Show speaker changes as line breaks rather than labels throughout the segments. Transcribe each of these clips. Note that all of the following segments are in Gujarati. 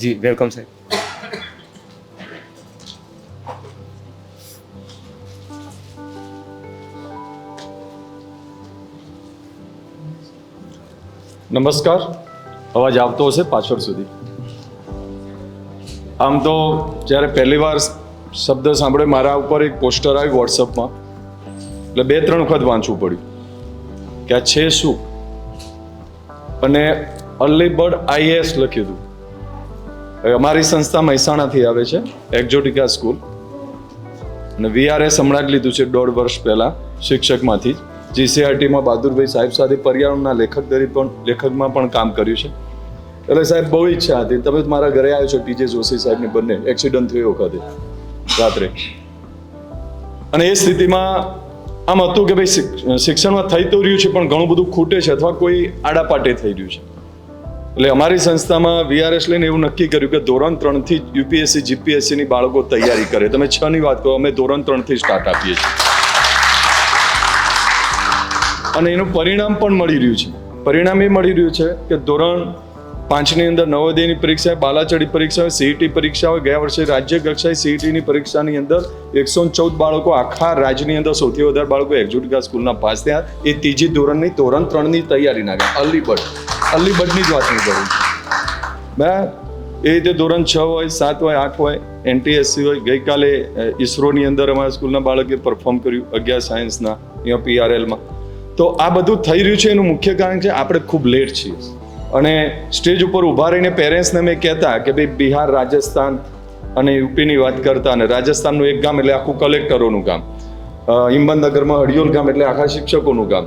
જી, વેલકમ, સાહેબ.
નમસ્કાર. અવાજ આવતો હશે પાછળ સુધી. આમ તો જ્યારે પહેલી વાર શબ્દ સાંભળ્યો, મારા ઉપર એક પોસ્ટર આવ્યું વોટ્સઅપમાં એટલે બે, ત્રણ વખત વાંચવું પડ્યું. કે આ છે શું? અને અલીબર્ડ આઈએએસ લખ્યું હતું. અમારી સંસ્થા મહેસાણાથી આવે છે, એક્ઝોટિકા સ્કૂલ. અને વીઆરએસ હમણાં જ લીધું છે દોઢ વર્ષ પહેલાં શિક્ષકમાંથી. જીસીઆરટીમાં બહાદુરભાઈ સાહેબ સાથે પર્યાવરણના લેખક તરીકે પણ, લેખકમાં પણ કામ કર્યું છે. એટલે સાહેબ, બહુ ઈચ્છા હતી. તમે મારા ઘરે આવ્યો છો ટીજે જોશી સાહેબની બંને. એક્સિડન્ટ થયો વખતે, રાત્રે. અને એ સ્થિતિમાં આમ હતું કે ભાઈ શિક્ષણમાં થઈ તો રહ્યું છે, પણ ઘણું બધું ખૂટે છે, અથવા કોઈ આડાપાટે થઈ રહ્યું છે. એટલે અમારી સંસ્થામાં વીઆરએસ લઈને એવું નક્કી કર્યું કે ધોરણ ત્રણથી યુપીએસસી જીપીએસસીની બાળકો તૈયારી કરે. તમે છ ની વાત કહો, અમે ધોરણ ત્રણથી સ્ટાર્ટ આપીએ છીએ. અને એનું પરિણામ પણ મળી રહ્યું છે. પરિણામ એ મળી રહ્યું છે કે ધોરણ પાંચની અંદર નવોદયની પરીક્ષા, બાલાચડી પરીક્ષા હોય સીઈટી પરીક્ષા હોય, ગયા વર્ષે રાજ્ય કક્ષાએ સીઈટીની પરીક્ષાની અંદર એકસો ચૌદ બાળકો આખા રાજ્યની અંદર સૌથી વધારે બાળકો એક્ઝુટિકા સ્કૂલના પાસ થયા. એ ત્રીજી ધોરણની ધોરણ ત્રણની તૈયારી નાખ્યા અલીબડ અલીબડની જ વાત નહીં કરું છું. બરાબર એ રીતે ધોરણ છ હોય, સાત હોય, આઠ હોય, એનટીએસસી હોય, ગઈકાલે ઇસરોની અંદર અમારા સ્કૂલના બાળકે પરફોર્મ કર્યું અગિયાર સાયન્સના અહીંયા પીઆરએલમાં તો આ બધું થઈ રહ્યું છે, એનું મુખ્ય કારણ છે આપણે ખૂબ લેટ છીએ. અને સ્ટેજ ઉપર ઊભા રહીને પેરેન્ટ્સને મેં કહેતા કે ભાઈ બિહાર, રાજસ્થાન અને યુપીની વાત કરતા અને રાજસ્થાનનું એક ગામ એટલે આખું કલેક્ટરોનું ગામ. હિંમતનગરમાં હડિયોલ ગામ એટલે આખા શિક્ષકોનું ગામ.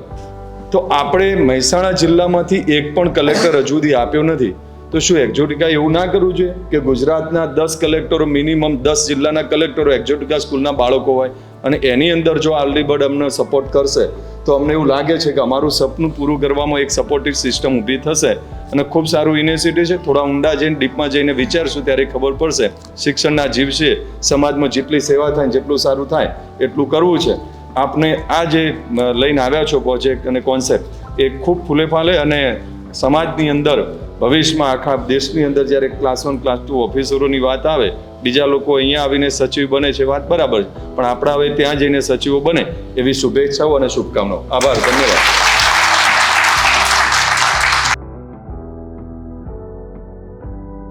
તો આપણે મહેસાણા જિલ્લામાંથી એક પણ કલેક્ટર હજુ સુધી આપ્યો નથી. તો શું એક્ઝોટિકા એવું ના કરવું જોઈએ કે ગુજરાતના દસ કલેક્ટરો મિનિમમ દસ જિલ્લાના કલેક્ટરો એક્ઝોટિકા સ્કૂલના બાળકો હોય અને એની અંદર જો આલડીબર્ડ અમને સપોર્ટ કરશે, તો અમને એવું લાગે છે કે અમારું સપનું પૂરું કરવામાં એક સપોર્ટિવ સિસ્ટમ ઊભી થશે. અને ખૂબ સારું યુનિવર્સિટી છે, થોડા ઊંડા જઈને ડીપમાં જઈને વિચારશું ત્યારે ખબર પડશે. શિક્ષણના જીવ છે, સમાજમાં જેટલી સેવા થાય જેટલું સારું થાય, એટલું કરવું છે. આપને આ જે લઈને આવ્યા છો પ્રોજેક્ટ અને કોન્સેપ્ટ એ ખૂબ ફૂલે ફાલે અને સમાજની અંદર, ભવિષ્યમાં આખા દેશની અંદર જ્યારે ક્લાસ વન ક્લાસ ટુ ઓફિસરોની વાત આવે, બીજા લોકો અહીંયા આવીને સચિવ બને છે વાત બરાબર પણ આપણા હવે ત્યાં જઈને સચિવો બને, એવી શુભેચ્છાઓ અને શુભકામનાઓ. આભાર, ધન્યવાદ.